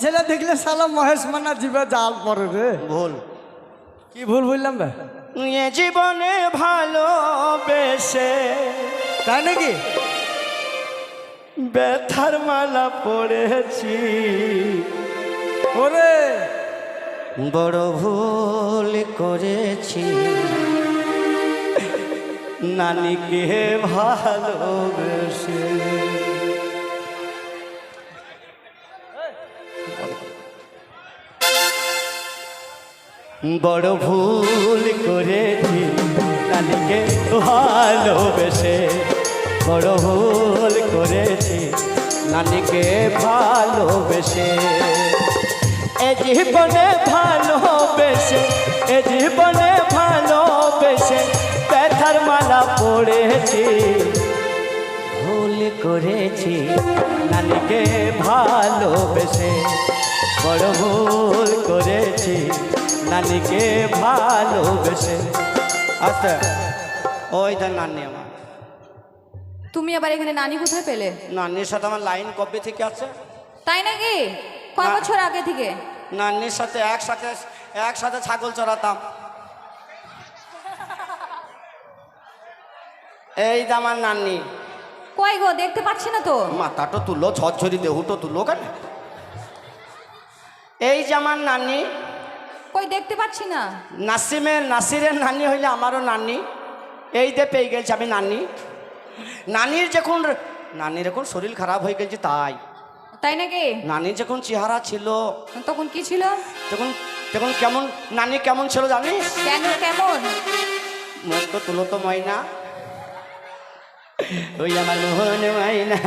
ছেলে দেখলে সালা মহেশ মানা জিবে জাল পরে রে। ভুল। কি ভুল বললাম বে এ জীবনে ভালোবেসে তাই নাকি? ব্যথার মালা পড়েছি। ওরে! বড় ভুল করেছি। নানিকে ভালোবেসে। বড় ভুল করেছি নানিকে ভালোবেসে। বড় ভুল করেছি নানিকে ভালোবেসে। এ জীবনে ভালোবেসে, এ জীবনে ভালোবেসে ব্যথার মালা পড়েছি। ভুল করেছি নানিকে ভালোবেসে। বড় ভুল করেছি নানিকে ভালোবেসে। আচ্ছা ওই তো নানি আমার। তুমি আবার এখানে নানি কোথায় পেলে? নানির সাথে আমার লাইন কবে থেকে আছে। তাই নাকি? কয়। বছর আগে থেকে? নানির সাথে একসাথে একসাথে ছাগল চড়াতাম। এই আমার নানি। কই গো দেখতে পাচ্ছি না তো। মাথাটা তুলো ঝরঝরি দেহুটো তুলো কেন? এই যে আমার নানি কই দেখতে পাচ্ছি না। নাসিমের নাসিরের নানি হইলে আমারও নানি। এই যে পেয়ে গেছি আমি নানি। নানির যখন নানির এখন শরীর খারাপ হয়ে গেছে তাই। তাই নাকি? নানির যখন চেহারা ছিল তখন কি ছিল? তখন তখন কেমন নানি কেমন ছিল জানিস? কেন কেমন? মুখ তো তুলো তো ময়না। ওই আমার মোহন ময়না।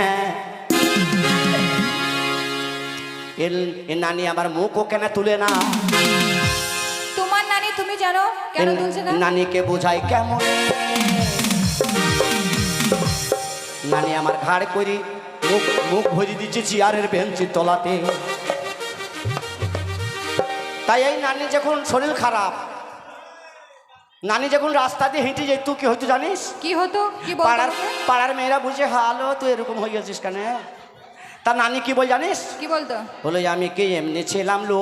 এর এ নানি আমার মুখও কেন তুলে না? নানি তুমি জানো? কেন তুলছে না? নানিকে বোঝাই কেমন? নানি আমার ঘাড় করি মুখ মুখ ভরি দিচ্ছে চেয়ারের বেঞ্চির তলাতে। তাই এই নানি যখন শরীর খারাপ নানি যখন রাস্তা দিয়ে হেঁটে যেত কি হয়তো জানিস? কি হতো? কি পাড়ার পাড়ার মেয়েরা বুঝে হালো তুই এরকম হয়ে গেছিস কেন? তার নানি কি বল জানিস? কি বলতো? বলে আমি কি এমনি ছিলাম লো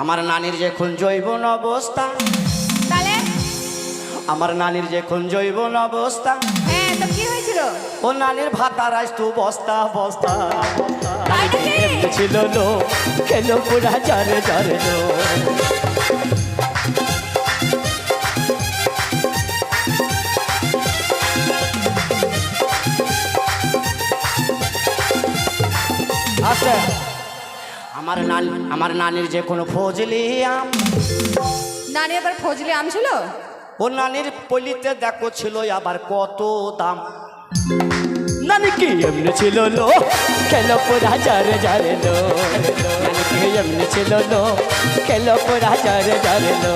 আমার নানির যে খুন জৈবন অবস্থা। তাহলে? আমার নানির যে খুন জৈবন অবস্থা। হ্যাঁ তো কি হয়েছিল? ও নানির ভাতার আসতো বস্তা বস্তা। তাই নাকি? ছিল লো খেলো পুরা জরে লো। আচ্ছা। আমার নানি আমার নানির যে কোনো ফজলি আম। নানি আবার ফজলি আম ছিল? ও নানির পলিতে দেখো ছিল আবার কত দাম। নানি কি এমনি ছিল লো? খেলো পুরা জারে জারে লো? নানি কি এমনি ছিল লো? খেলো পুরা জারে জারে লো?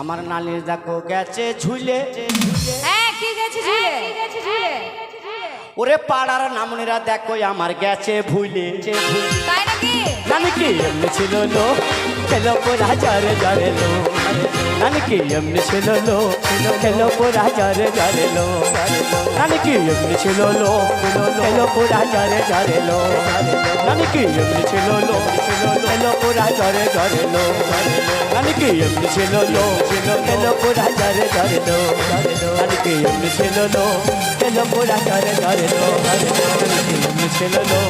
আমার নানির দেখো গেছে ঝুলে। হ্যাঁ কি গেছে ঝুলে? ওরে পাড়ার নামনেরা দেখো আমার গেছে ভুলে। তাই নানি কি এমনি ছিল লো খেলো পুরা জারে জারে লো নানি কি এমনি ছিল লো খেলো পুরা জারে জারে লো নানি কি এমনি ছিল লো খেলো পুরা জারে জারে লো নানি কি এমনি ছিল লো খেলো পুরা জারে জারে লো নানি কি এমনি ছিল লো খেলো পুরা জারে জারে লো নানি কি এমনি ছিল লো। খেলো পুরা জারে জারে লো নানি এমনি ছিল লো।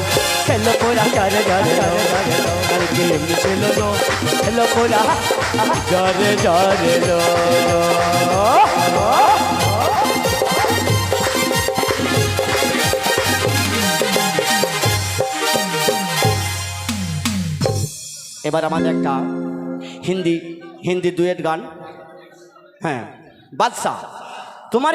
খেলো পুরা জারে জারে লো নানি এমনি ছিল লো। খেলো পুরা জারে জারে লো। এবার আমাদের একটা হিন্দি হিন্দি দুয়েট গান। হ্যাঁ বাদশাহ তোমার